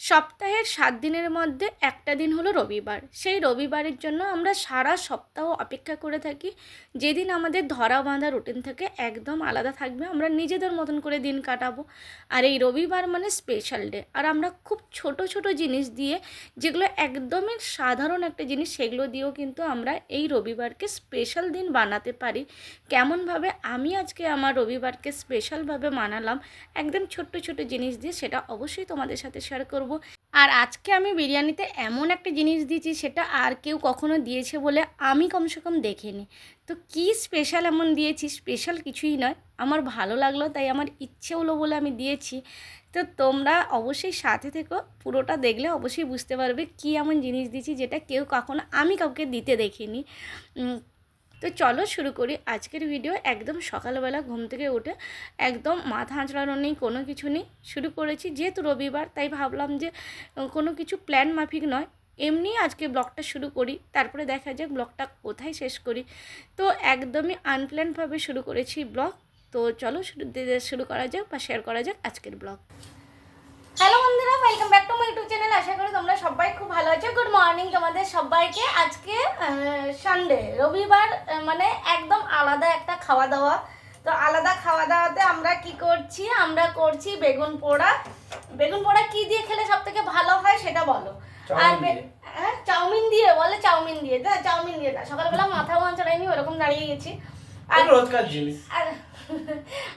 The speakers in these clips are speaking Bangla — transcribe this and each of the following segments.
সপ্তাহের সাত দিনের মধ্যে একটা দিন হলো রবিবার। সেই রবিবারের জন্য আমরা সারা সপ্তাহ অপেক্ষা করে থাকি। যেদিন আমাদের ধরা বাঁধা রুটিন থেকে একদম আলাদা থাকবে, আমরা নিজেদের মতন করে দিন কাটাবো। আর এই রবিবার মানে স্পেশাল ডে আর আমরা খুব ছোট ছোট জিনিস দিয়ে, যেগুলো একদমই সাধারণ একটা জিনিস, সেগুলো দিয়েও কিন্তু আমরা এই রবিবারকে স্পেশাল দিন বানাতে পারি। কেমনভাবে আমি আজকে আমার রবিবারকে স্পেশালভাবে মানালাম, একদম ছোট্ট ছোট জিনিস দিয়ে, সেটা অবশ্যই তোমাদের সাথে শেয়ার করব। আর আজকে আমি বিরিয়ানিতে এমন একটা জিনিস দিয়েছি, সেটা আর কেউ কখনো দিয়েছে বলে আমি কমসে কম দেখিনি। তো কি স্পেশাল এমন দিয়েছি? স্পেশাল কিছুই নয়। আমার ভালো লাগল, তাই আমার ইচ্ছে হলো বলে আমি দিয়েছি। তো তোমরা অবশ্যই সাথে থেকো, পুরোটা দেখলে অবশ্যই বুঝতে পারবে কি এমন জিনিস দিয়েছি, যেটা কেউ কখনো আমি কাউকে দিতে দেখিনি। তো চলো শুরু করি। আজকের ভিডিও একদম সকালবেলা ঘুম থেকে উঠে একদম মাথা আঁচড়ানো নেই, কোনো কিছু নেই। শুরু করেছি যেহেতু রবিবার, তাই ভাবলাম যে কোনো কিছু প্ল্যান মাফিক নয়। এমনি আজকে ব্লগটা শুরু করি, তারপরে দেখা যাক ব্লগটা কোথায় শেষ করি। তো একদমই আনপ্ল্যানভাবে শুরু করেছি ব্লগ। তো চলো শুরু শুরু করা যাক বা শেয়ার করা যাক আজকের ব্লগ। হ্যালো বন্ধুরা welcome back to my YouTube channel আশা করি তোমরা সবাই খুব ভালো আছো। গুড মর্নিং তোমাদের সবাইকে। আজকে সানডে রবিবার মানে একদম আলাদা একটা খাওয়া দাওয়া তো আলাদা খাওয়া দাওয়াতে আমরা কি করছি? আমরা করছি বেগুন পোড়া। বেগুন পোড়া কি দিয়ে খেলে সব থেকে ভালো হয় সেটা বলো। আর হ্যাঁ চাউমিন দিয়ে বলে চাউমিন দিয়ে। না চাউমিন দিয়ে না সকালবেলা মাথা মাঞ্চড়াইনি ওরকম দাঁড়িয়ে গেছি। আর রোজকার জিনিস। আর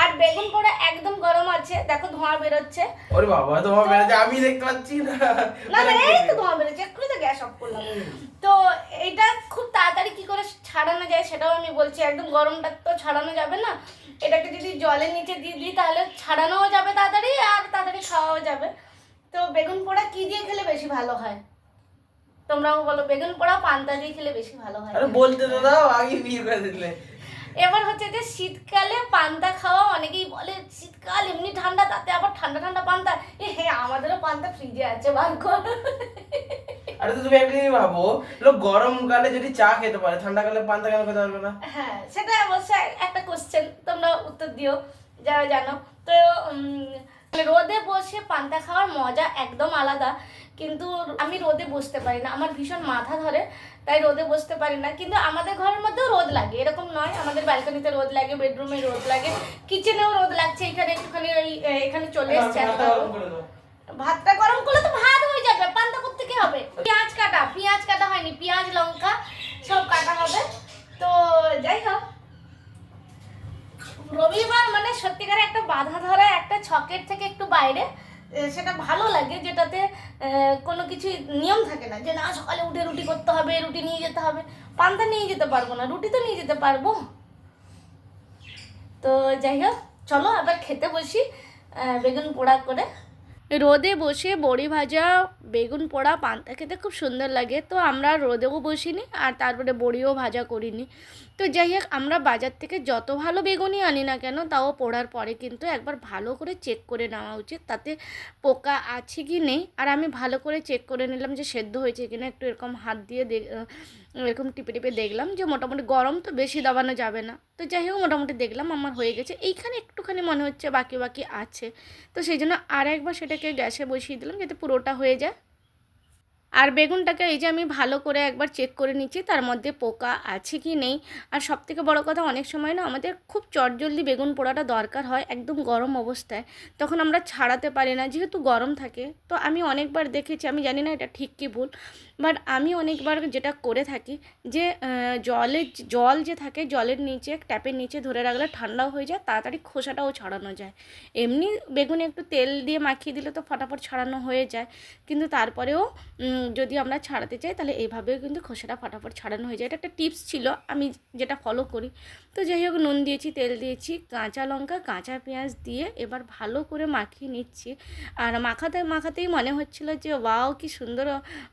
আর বেগুন পোড়া একদম গরম আছে দেখো ধোঁয়া বেরোচ্ছে। ওরে বাবা তোমার বেড়েছে আমি দেখতে পাচ্ছি না। না না এই তো ধোঁয়া বেরোচ্ছে এক্ষুনি তো গ্যাস অফ করলাম। তো এটা খুব তাড়াতাড়ি কি করে ছাড়ানো যায় সেটাও আমি বলছি একদম গরমটা তো ছাড়ানো যাবে না। এটাকে যদি জলের নিচে দিয়ে দিই তাহলে ছাড়ানোও যাবে তাড়াতাড়ি আর তাড়াতাড়ি খাওয়াও যাবে। তো বেগুন পোড়া কি দিয়ে খেলে বেশি ভালো হয়? তোমরাও বলো বেগুন পোড়া পান্তা দিয়ে খেলে বেশি ভালো হয় আরে বলতে তো দাও আগে বিয়ে করে দিলে। এবার হচ্ছে যে শীতকালে পান্তা খাওয়া অনেকেই বলে শীতকাল এমনি ঠান্ডা তাতে আবার ঠান্ডা ঠান্ডা পান্তা। এ হ্যাঁ আমাদেরও পান্তা ফ্রিজে আছে কর। আরে তুমি একটা জিনিস ভাবো লোক গরমকালে যদি চা খেতে পারে ঠান্ডাকালে পান্তা কেন খেতে পারবে না? হ্যাঁ সেটা অবশ্যই একটা কোশ্চেন তোমরা উত্তর দিও যারা জানো। তো রোদে বসে পান্তা খাওয়ার মজা একদম আলাদা কিন্তু আমি রোদে বসতে পারি না আমার ভীষণ মাথা ধরে তাই রোদে বসতে পারি না কিন্তু আমাদের ঘরের মধ্যেও রোদ লাগে এরকম নয়। আমাদের ব্যালকনিতে রোদ লাগে বেডরুমে রোদ লাগে কিচেনেও রোদ লাগছে এখানে একটুখানি ওই এখানে চলে এসছে। ভাতটা গরম করলে তো ভাত হয়ে যাবে পান্তা করতে কি হবে? পেঁয়াজ কাটা পেঁয়াজ কাটা হয়নি পেঁয়াজ লঙ্কা সব কাটা হবে। তো যাই হোক রবিবার মানে সত্যিকার একটা বাধা ধরা একটা ছকের থেকে একটু বাইরে সেটা ভালো লাগে যেটাতে কোনো কিছু নিয়ম থাকে না যে না সকালে উঠে রুটি করতে হবে রুটি নিয়ে যেতে হবে। পান্তা নিয়ে যেতে পারব না রুটি তো নিয়ে যেতে পারব। তো যাই হোক চলো আবার খেতে বসি বেগুন পোড়া করে। রোদে বসে বড়ি ভাজা, বেগুন পোড়া, পান্তা খেতে খুব সুন্দর লাগে। তো আমরা রোদেও বসিনি আর তারপরে বড়িও ভাজা করিনি। তো যাই হোক আমরা বাজার থেকে যত ভালো বেগুনই আনি না কেন, তাও পোড়ার পরে কিন্তু একবার ভালো করে চেক করে নেওয়া উচিত, তাতে পোকা আছে কি নেই। আর আমি ভালো করে চেক করে নিলাম যে সেদ্ধ হয়েছে কিনা, একটু এরকম হাত দিয়ে এরকম টিপে টিপে দেখলাম যে মোটামুটি গরম তো বেশি দাবানো যাবে না। তো যাই হোক, মোটামুটি দেখলাম, আমার হয়ে গেছে। এইখানে একটুখানি মনে হচ্ছে বাকি বাকি আছে। তো সেই জন্য আর একবার সেটাকে গ্যাসে বসিয়ে দিলাম যাতে পুরোটা হয়ে যায়। আর বেগুনটাকে এই যে আমি ভালো করে একবার চেক করে নিচ্ছি, তার মধ্যে পোকা আছে কি নেই। আর সবথেকে বড় কথা, অনেক সময় না আমাদের খুব চটজলদি বেগুন পোড়াটা দরকার হয় একদম গরম অবস্থায়। তখন আমরা ছাড়াতে পারি না, যেহেতু গরম থাকে। তো আমি অনেকবার দেখেছি, আমি জানি না এটা ঠিক কি ভুল। বাট আমি অনেকবার যেটা করে থাকি যে জলের জল যে থাকে জলের নিচে, ট্যাপের নিচে ধরে রাখলে ঠান্ডাও হয়ে যায়, তাড়াতাড়ি খোসাটাও ছাড়ানো যায়। এমনি বেগুনে একটু তেল দিয়ে মাখিয়ে দিলে তো ফটাফট ছাড়ানো হয়ে যায়, কিন্তু তারপরেও যদি আমরা ছাড়াতে চাই তাহলে এইভাবেও কিন্তু খোসাটা ফটাফট ছাড়ানো হয়ে যায়। এটা একটা টিপস ছিল, আমি যেটা ফলো করি। তো যাই হোক, নুন দিয়েছি, তেল দিয়েছি, কাঁচা লঙ্কা, কাঁচা পেঁয়াজ দিয়ে এবার ভালো করে মাখিয়ে নিচ্ছি। আর মাখাতে, মাখাতেই মনে হচ্ছিল যে, ওয়াও, কি সুন্দর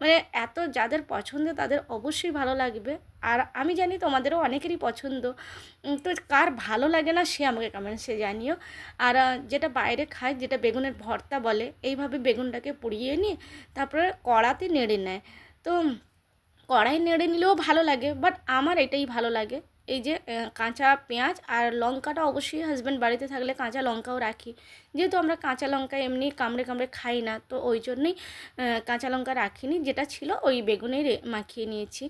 মানে এত যাদের পছন্দ তাদের অবশ্যই ভালো লাগবে। আর আমি জানি তোমাদেরও অনেকেরই পছন্দ। তো কার ভালো লাগে না সে আমাকে কমেন্টসে জানিও। আর যেটা বাইরে খায়, যেটা বেগুনের ভর্তা বলে, এইভাবে বেগুনটাকে পুড়িয়ে নিয়ে তারপরে কড়াতে নেড়ে নেয়। তো কড়াই নেড়ে নিলেও ভালো লাগে বাট আমার এটাই ভালো লাগে। এই যে কাঁচা পেঁয়াজ আর লঙ্কাটা অবশ্যই হাজব্যান্ড বাড়িতে থাকলে কাঁচা লঙ্কাও রাখি। যেহেতু আমরা কাঁচা লঙ্কা এমনি কামড়ে কামড়ে খাই না, তো ওই জন্যই কাঁচা লঙ্কা রাখিনি। যেটা ছিল ওই বেগুনেই রে- মাখিয়ে নিয়েছি।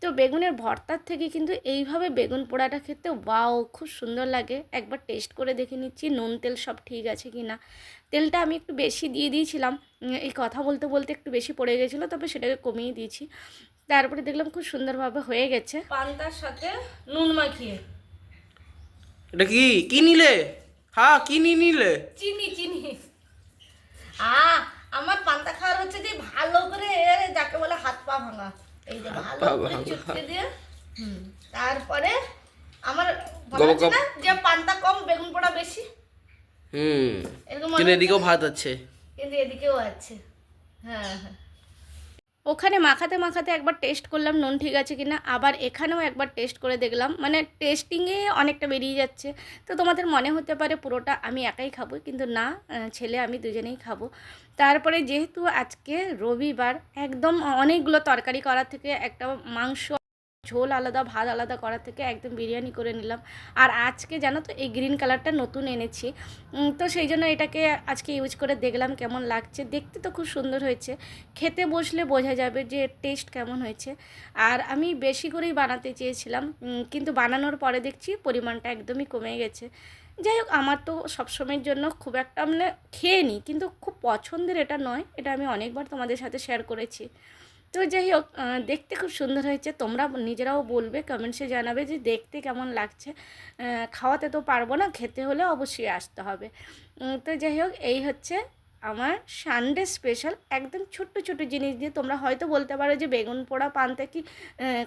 তো বেগুনের ভর্তার থেকে কিন্তু এইভাবে বেগুন পোড়াটা খেতে ওয়াও, খুব সুন্দর লাগে। একবার টেস্ট করে দেখে নিচ্ছি, নুন তেল সব ঠিক আছে কি না তেলটা আমি একটু বেশি দিয়ে দিয়েছিলাম এই কথা বলতে বলতে একটু বেশি পড়ে গেছিল তবে সেটাকে কমিয়ে দিয়েছি। তারপরে দেখলাম খুব সুন্দরভাবে হয়ে গেছে। পান্তার সাথে নুন মাখিয়ে। এটা কি? কি নিলে? হ্যাঁ কি নিয়ে নিলে? চিনি চিনি। আ আমার পান্তা খাওয়ার হচ্ছে যে ভালো করে যাকে বলে হাত পা ভাঙা। এই যে ভালো করে চুটকে দিয়ে তারপরে আমার যে পান্তা কম বেগুন পোড়া বেশি। হুম এরকম এদিকেও ভাত আছে। কিন্তু এদিকেও আছে। হ্যাঁ হ্যাঁ। ওখানে মাখাতে মাখাতে একবার টেস্ট করলাম, নুন ঠিক আছে কি না আবার এখানেও একবার টেস্ট করে দেখলাম। মানে টেস্টিংয়ে অনেকটা বেরিয়ে যাচ্ছে। তো তোমাদের মনে হতে পারে পুরোটা আমি একাই খাব, কিন্তু না ছেলে আমি দুজনেই খাব। তারপরে যেহেতু আজকে রবিবার, একদম অনেকগুলো তরকারি করার থেকে একটা মাংস ঝোল আলাদা, ভাত আলাদা করার থেকে একদম বিরিয়ানি করে নিলাম। আর আজকে জানো তো এই গ্রিন কালারটা নতুন এনেছি। তো সেই জন্য এটাকে আজকে ইউজ করে দেখলাম কেমন লাগছে। দেখতে তো খুব সুন্দর হয়েছে। খেতে বসলে বোঝা যাবে যে টেস্ট কেমন হয়েছে। আর আমি বেশি করেই বানাতে চেয়েছিলাম কিন্তু বানানোর পরে দেখছি পরিমাণটা একদমই কমে গেছে। যাই হোক, আমার তো সবসময়ের জন্য খুব একটা মানে খেয়ে নিই কিন্তু খুব পছন্দের এটা নয়, এটা আমি অনেকবার তোমাদের সাথে শেয়ার করেছি। তো যাই হোক দেখতে খুব সুন্দর হয়েছে। তোমরা নিজেরাও বলবে, কমেন্টসে জানাবে যে দেখতে কেমন লাগছে। খাওয়াতে তো পারব না, খেতে হলে অবশ্যই আসতে হবে। তো যাই হোক এই হচ্ছে আমার সানডে স্পেশাল একদম ছোট্ট ছোট জিনিস দিয়ে তোমরা হয়তো বলতে পারো যে বেগুন পোড়া পান্তা কি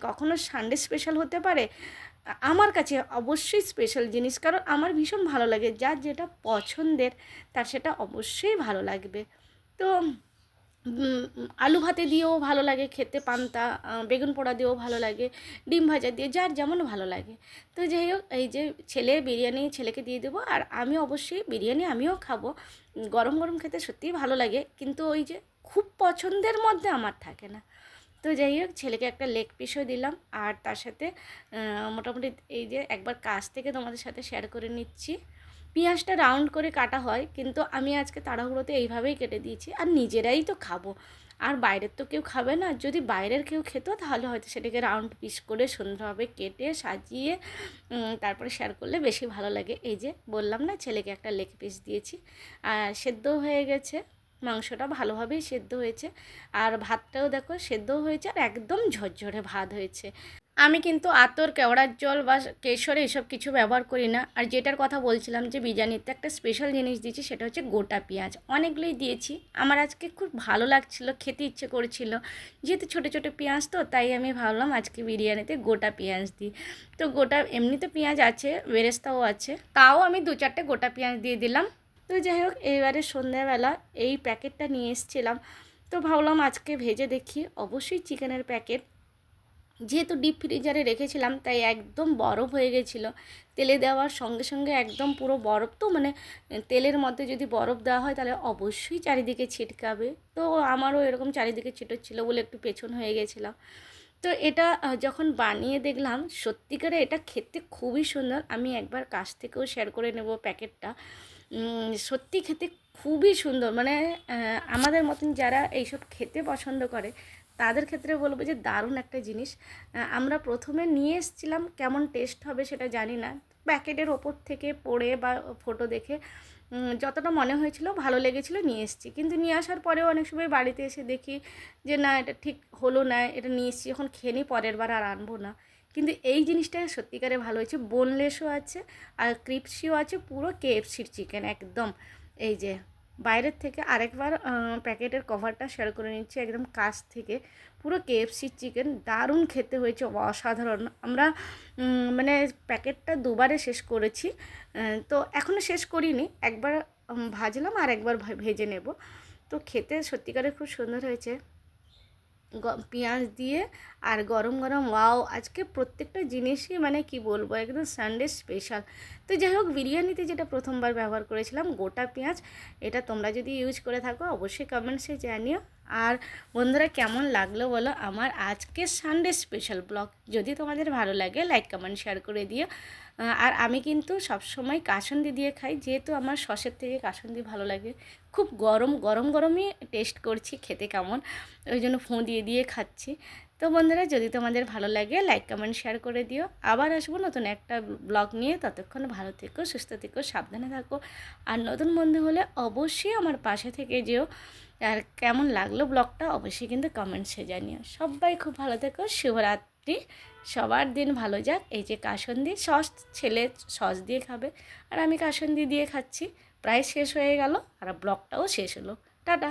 কখনো সানডে স্পেশাল হতে পারে? আমার কাছে অবশ্যই স্পেশাল জিনিস, কারণ আমার ভীষণ ভালো লাগে। যার যেটা পছন্দের, তার সেটা অবশ্যই ভালো লাগবে। তো আলু ভাতে দিয়েও ভালো লাগে, খেতে পান্তা বেগুন পোড়া দিয়েও ভালো লাগে, ডিম ভাজা দিয়ে যার যেমন ভালো লাগে। তো যাই হোক, এই যে ছেলে বিরিয়ানি ছেলেকে দিয়ে দেবো, আর আমি অবশ্যই বিরিয়ানি আমিও খাব। গরম গরম খেতে সত্যিই ভালো লাগে, কিন্তু ওই যে খুব পছন্দের মধ্যে আমার থাকে না। তো যাই হোক, ছেলেকে একটা লেগ পিসও দিলাম, আর তার সাথে মোটামুটি এই যে একবার কাছ থেকে তোমাদের সাথে শেয়ার করে নিচ্ছি। পেঁয়াজটা রাউন্ড করে কাটা হয়, কিন্তু আমি আজকে তাড়াহুড়োতে এইভাবেই কেটে দিয়েছি। আর নিজেরাই তো খাব। আর বাইরের তো কেউ খাবে না। যদি বাইরের কেউ খেত, তাহলে হয়তো সেটাকে রাউন্ড পিস করে সুন্দরভাবে কেটে সাজিয়ে তারপরে শেয়ার করলে বেশি ভালো লাগে। এই যে বললাম না, ছেলেকে একটা লেগ পিস দিয়েছি। আর সেদ্ধ হয়ে গেছে। মাংসটা ভালোভাবেই সেদ্ধ হয়েছে। আর ভাতটাও দেখো, সেদ্ধও হয়েছে আর একদম ঝরঝরে ভাত হয়েছে। আমি কিন্তু আতর, কেওড়ার জল বা কেশর এসব কিছু ব্যবহার করি না। আর যেটার কথা বলছিলাম যে বিরিয়ানিতে একটা স্পেশাল জিনিস দিয়েছি সেটা হচ্ছে গোটা পেঁয়াজ। অনেকগুলোই দিয়েছি। আমার আজকে খুব ভালো লাগছিল, খেতে ইচ্ছে করেছিল। যেহেতু ছোটো ছোটো পেঁয়াজ তো, তাই আমি ভাবলাম আজকে বিরিয়ানিতে গোটা পেঁয়াজ দিই। তো গোটা, এমনিতে পেঁয়াজ আছে, বেরেস্তাও আছে। তাও আমি দু চারটে গোটা পেঁয়াজ দিয়ে দিলাম। তো যাই হোক, এইবারে সন্ধ্যাবেলা এই প্যাকেটটা নিয়ে এসেছিলাম। তো ভাবলাম আজকে ভেজে দেখি। অবশ্যই চিকেনের প্যাকেট। যেহেতু ডিপ ফ্রিজারে রেখেছিলাম, তাই একদম বরফ হয়ে গেছিল। তেলে দেওয়ার সঙ্গে সঙ্গে একদম পুরো বরফ তো মানে তেলের মধ্যে যদি বরফ দেওয়া হয়, তাহলে অবশ্যই চারিদিকে ছিটকাবে। তো আমারও এরকম চারিদিকে ছিটোচ্ছিল বলে একটু পেছন হয়ে গেছিলাম। তো এটা যখন বানিয়ে দেখলাম, সত্যিকারে এটা খেতে খুবই সুন্দর। আমি একবার কাছ থেকেও শেয়ার করে নেব প্যাকেটটা। সত্যি খেতে খুবই সুন্দর। মানে আমাদের মতন যারা এইসব খেতে পছন্দ করে তাদের ক্ষেত্রে বলব যে দারুণ একটা জিনিস। আমরা প্রথমে নিয়ে এসেছিলাম কেমন টেস্ট হবে সেটা জানি না। প্যাকেটের ওপর থেকে পড়ে বা ফটো দেখে যতটা মনে হয়েছিল ভালো লেগেছিল নিয়ে এসেছি। কিন্তু নিয়ে আসার পরেও অনেক সময় বাড়িতে এসে দেখি যে না, এটা ঠিক হলো না, এটা নিয়ে এসেছি যখন খেয়ে পরের বার আর আনব না। কিন্তু এই জিনিসটা সত্যিকারে ভালো হয়েছে। বোনলেসও আছে, আর ক্রিপসিও আছে, পুরো কেএফসির চিকেন একদম। এই যে বাইরের থেকে আরেকবার প্যাকেটের কভারটা শেয়ার করে নিচ্ছি একদম কাছ থেকে। পুরো কেএফসি চিকেন দারুণ খেতে হয়েছে, অসাধারণ। আমরা মানে প্যাকেটটা দুবারে শেষ করেছি তো এখনও শেষ করিনি। একবার ভাজলাম আর একবার ভেজে নেব। তো খেতে সত্যিকারে খুব সুন্দর হয়েছে। পেঁয়াজ দিয়ে আর গরম গরম, ওয়াও, আজকে প্রত্যেকটা জিনিসই মানে কি বলব, একদম সানডে স্পেশাল তো যাই হোক, বিরিয়ানিতে যেটা প্রথমবার ব্যবহার করেছিলাম, গোটা পেঁয়াজ, এটা তোমরা যদি ইউজ করে থাকো, অবশ্যই কমেন্টসে জানিও। আর বন্ধুরা কেমন লাগল বলো? আমার আজকে সানডে স্পেশাল ব্লগ যদি তোমাদের ভালো লাগে লাইক কমেন্ট শেয়ার করে দিও। আর আমি কিন্তু সবসময় কাসন্দি দিয়ে খাই, যেহেতু আমার সসের থেকে কাসন্দি ভালো লাগে। খুব গরম গরম, গরমই টেস্ট করছি, খেতে কেমন। ওই জন্য ফোঁ দিয়ে দিয়ে খাচ্ছি। তো বন্ধুরা, যদি তোমাদের ভালো লাগে লাইক কমেন্ট শেয়ার করে দিও। আবার আসব নতুন একটা ব্লগ নিয়ে। ততক্ষণ ভালো থেকো, সুস্থ থেকো, সাবধানে থাকো। আর নতুন বন্ধু হলে অবশ্যই আমার পাশে থেকে যেও। আর কেমন লাগল ব্লগটা অবশ্যই কিন্তু কমেন্টসে জানিও। সবাই খুব ভালো থেকো, শুভরাত্রি। সবার দিন ভালো যাক। এই যে কাসন্দি, সস ছেলে সস দিয়ে খাবে। আর আমি কাসন্দি দিয়ে খাচ্ছি। প্রায় শেষ হয়ে গেল, আর ব্লগটাও শেষ হলো। টাটা!